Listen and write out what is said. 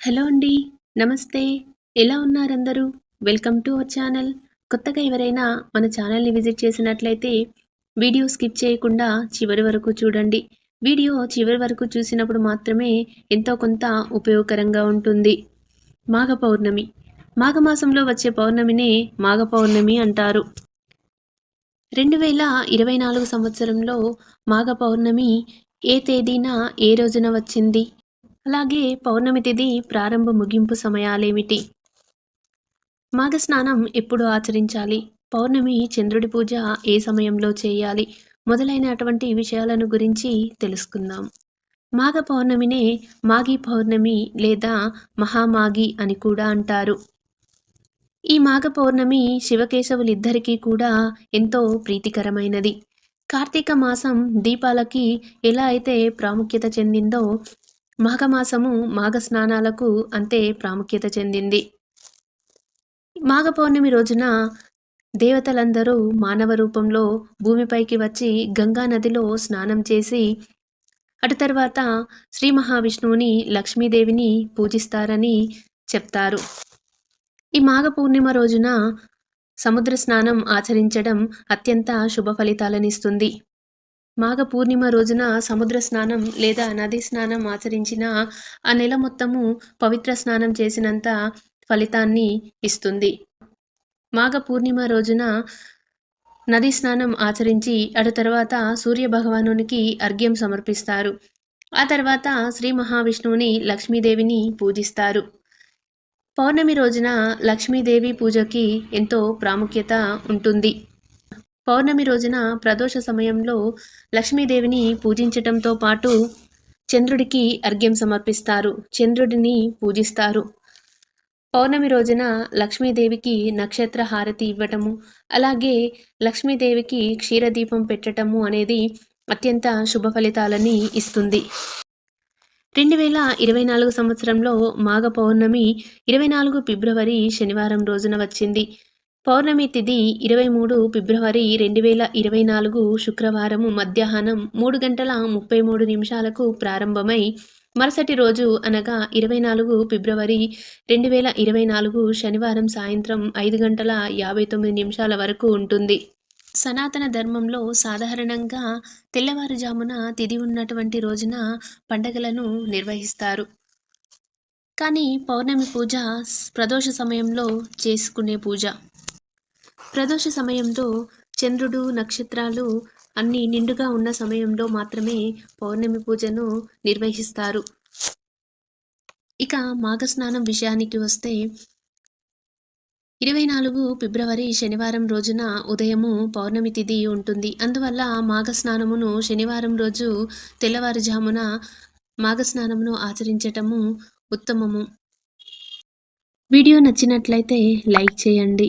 Hello అండి నమస్తే. ఎలా ఉన్నారందరూ? Welcome to our channel. కొత్తగా ఎవరైనా మన ఛానల్ని విజిట్ చేసినట్లయితే వీడియో స్కిప్ చేయకుండా చివరి వరకు చూడండి. వీడియో చివరి వరకు చూసినప్పుడు మాత్రమే ఎంతో కొంత ఉపయోగకరంగా ఉంటుంది. మాఘ పౌర్ణమి. మాఘమాసంలో వచ్చే పౌర్ణమినే మాఘ పౌర్ణమి అంటారు. రెండు వేల ఇరవై నాలుగు సంవత్సరంలో మాఘ పౌర్ణమి ఏ తేదీన ఏ రోజున వచ్చింది? అలాగే పౌర్ణమి తిథి ప్రారంభ ముగింపు సమయాలేమిటి? మాఘ స్నానం ఎప్పుడు ఆచరించాలి? పౌర్ణమి చంద్రుడి పూజ ఏ సమయంలో చేయాలి? మొదలైనటువంటి విషయాలను గురించి తెలుసుకుందాం. మాఘ పౌర్ణమినే మాఘీ పౌర్ణమి లేదా మహామాఘి అని కూడా అంటారు. ఈ మాఘ పౌర్ణమి శివకేశవులిద్దరికీ కూడా ఎంతో ప్రీతికరమైనది. కార్తీక మాసం దీపాలకి ఎలా అయితే ప్రాముఖ్యత చెందిందో మాఘమాసము మాఘ స్నానాలకు అంతే ప్రాముఖ్యత చెందింది. మాఘ పౌర్ణమి రోజున దేవతలందరూ మానవ రూపంలో భూమిపైకి వచ్చి గంగా నదిలో స్నానం చేసి అటు తర్వాత శ్రీ మహావిష్ణువుని లక్ష్మీదేవిని పూజిస్తారని చెప్తారు. ఈ మాఘ పూర్ణిమ రోజున సముద్ర స్నానం ఆచరించడం అత్యంత శుభ ఫలితాలనిస్తుంది. మాఘ పూర్ణిమ రోజున సముద్ర స్నానం లేదా నది స్నానం ఆచరించిన ఆ నెల మొత్తము పవిత్ర స్నానం చేసినంత ఫలితాన్ని ఇస్తుంది. మాఘ పూర్ణిమ రోజున నది స్నానం ఆచరించి అటు తర్వాత సూర్య భగవానునికి అర్ఘ్యం సమర్పిస్తారు. ఆ తర్వాత శ్రీ మహావిష్ణువుని లక్ష్మీదేవిని పూజిస్తారు. పౌర్ణమి రోజున లక్ష్మీదేవి పూజకి ఎంతో ప్రాముఖ్యత ఉంటుంది. పౌర్ణమి రోజున ప్రదోష సమయంలో లక్ష్మీదేవిని పూజించటంతో పాటు చంద్రుడికి అర్ఘ్యం సమర్పిస్తారు. చంద్రుడిని పూజిస్తారు. పౌర్ణమి రోజున లక్ష్మీదేవికి నక్షత్ర హారతి ఇవ్వటము అలాగే లక్ష్మీదేవికి క్షీరదీపం పెట్టటము అనేది అత్యంత శుభ ఫలితాలని ఇస్తుంది. రెండు వేల ఇరవై నాలుగు సంవత్సరంలో మాఘ పౌర్ణమి ఇరవై నాలుగు ఫిబ్రవరి శనివారం రోజున వచ్చింది. పౌర్ణమి తిథి ఇరవై మూడు ఫిబ్రవరి రెండు వేల ఇరవై నాలుగు శుక్రవారం మధ్యాహ్నం మూడు గంటల ముప్పై మూడు నిమిషాలకు ప్రారంభమై మరుసటి రోజు అనగా ఇరవై నాలుగు ఫిబ్రవరి రెండు వేల ఇరవై నాలుగు శనివారం సాయంత్రం ఐదు గంటల యాభై తొమ్మిది నిమిషాల వరకు ఉంటుంది. సనాతన ధర్మంలో సాధారణంగా తెల్లవారుజామున తిది ఉన్నటువంటి రోజున పండగలను నిర్వహిస్తారు. కానీ పౌర్ణమి పూజ ప్రదోష సమయంలో చేసుకునే పూజ. ప్రదోష సమయంలో చంద్రుడు నక్షత్రాలు అన్నీ నిండుగా ఉన్న సమయంలో మాత్రమే పౌర్ణమి పూజను నిర్వహిస్తారు. ఇక మాఘస్నానం విషయానికి వస్తే ఇరవై నాలుగు ఫిబ్రవరి శనివారం రోజున ఉదయము పౌర్ణమి తిథి ఉంటుంది. అందువల్ల మాఘస్నానమును శనివారం రోజు తెల్లవారుజామున మాఘస్నానమును ఆచరించటము ఉత్తమము. వీడియో నచ్చినట్లయితే లైక్ చేయండి.